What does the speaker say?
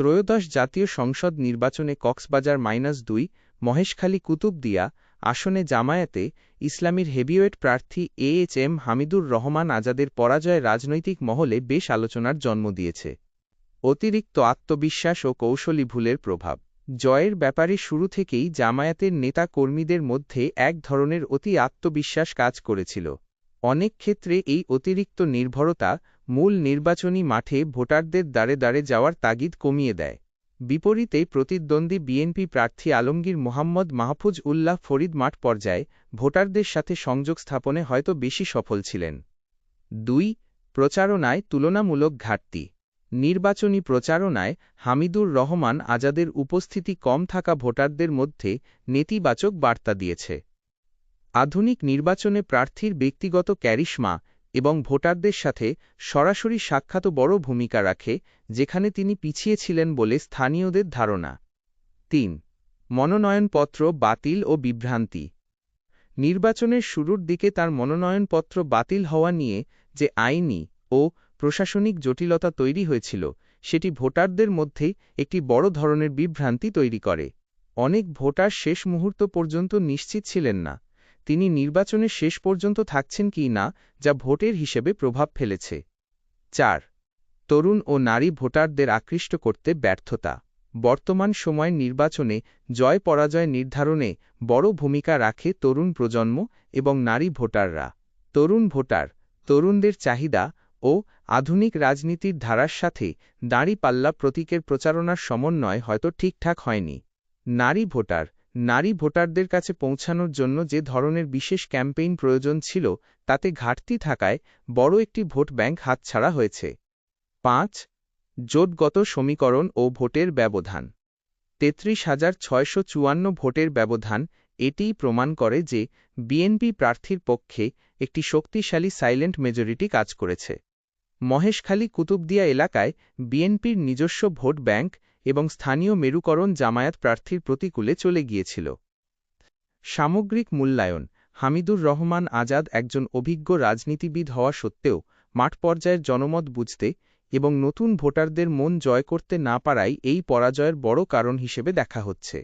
ত্রয়োদশ জাতীয় সংসদ নির্বাচনে কক্সবাজার মাইনাস দুই, মহেশখালী কুতুবদিয়া আসনে জামায়াতে, ইসলামীর হেভিওয়েট প্রার্থী A H M Hamidur Rahman আজাদের পরাজয় রাজনৈতিক মহলে বেশ আলোচনার জন্ম দিয়েছে। অতিরিক্ত আত্মবিশ্বাস ও কৌশলী ভুলের প্রভাব। জয়ের ব্যাপারে শুরু থেকেই জামায়াতের নেতা কর্মীদের মধ্যে এক ধরনের অতি আত্মবিশ্বাস কাজ করেছিল। অনেক ক্ষেত্রে এই অতিরিক্ত নির্ভরতা মূল নির্বাচনী মাঠে ভোটারদের দ্বারে দ্বারে যাওয়ার তাগিদ কমিয়ে দেয়। বিপরীতে প্রতিদ্বন্দ্বী বিএনপি প্রার্থী আলমগীর মোহাম্মদ মাহফুজ উল্লাহ ফরিদ মাঠ পর্যায়ে ভোটারদের সাথে সংযোগ স্থাপনে হয়তো বেশি সফল ছিলেন। দুই, প্রচারণায় তুলনামূলক ঘাটতি। নির্বাচনী প্রচারণায় হামিদুর রহমান আজাদের উপস্থিতি কম থাকা ভোটারদের মধ্যে নেতিবাচক বার্তা দিয়েছে। আধুনিক নির্বাচনে প্রার্থীর ব্যক্তিগত ক্যারিশমা এবং ভোটারদের সাথে সরাসরি সাক্ষাৎ বড় ভূমিকা রাখে, যেখানে তিনি পিছিয়ে ছিলেন বলে স্থানীয়দের ধারণা। তিন, মনোনয়নপত্র বাতিল ও বিভ্রান্তি। নির্বাচনের শুরুর দিকে তার মনোনয়নপত্র বাতিল হওয়া নিয়ে যে আইনি ও প্রশাসনিক জটিলতা তৈরি হয়েছিল, সেটি ভোটারদের মধ্যে একটি বড় ধরনের বিভ্রান্তি তৈরি করে। অনেক ভোটার শেষ মুহূর্ত পর্যন্ত নিশ্চিত ছিলেন না। তিনি নির্বাচনে শেষ পর্যন্ত থাকছেন কি না, যা ভোটের হিসেবে প্রভাব ফেলেছে। চার। তরুণ ও নারী ভোটারদের আকৃষ্ট করতে ব্যর্থতা। বর্তমান সময়ের নির্বাচনে জয় পরাজয় নির্ধারণে বড় ভূমিকা রাখে তরুণ প্রজন্ম এবং নারী ভোটাররা। তরুণ ভোটার, তরুণদের চাহিদা ও আধুনিক রাজনীতির ধারার সাথে দাঁড়িপাল্লা প্রতীকের প্রচারণার সমন্বয় হয়তো ঠিকঠাক হয়নি। নারী ভোটার নারী ভোটারদের কাছে পৌঁছানোর জন্য যে ধরনের বিশেষ ক্যাম্পেইন প্রয়োজন ছিল, তাতে ঘাটতি থাকায় বড় একটি ভোট ব্যাংক হাতছাড়া হয়েছে। পাঁচ, জোটগত সমীকরণ ও ভোটের ব্যবধান। তেত্রিশ হাজার ছয়শো চুয়ান্ন ভোটের ব্যবধান, এটিই প্রমাণ করে যে বিএনপি প্রার্থীর পক্ষে একটি শক্তিশালী সাইলেন্ট মেজরিটি কাজ করেছে। মহেশখালী কুতুবদিয়া এলাকায় বিএনপির নিজস্ব ভোট ব্যাংক এবং স্থানীয় মেরুকরণ জামায়াত প্রার্থীর প্রতিকূলে চলে গিয়েছিল। সামগ্রিক মূল্যায়ন, হামিদুর রহমান আজাদ একজন অভিজ্ঞ রাজনীতিবিদ হওয়া সত্ত্বেও মাঠ পর্যায়ের জনমত বুঝতে এবং নতুন ভোটারদের মন জয় করতে না পারাই এই পরাজয়ের বড় কারণ হিসেবে দেখা হচ্ছে।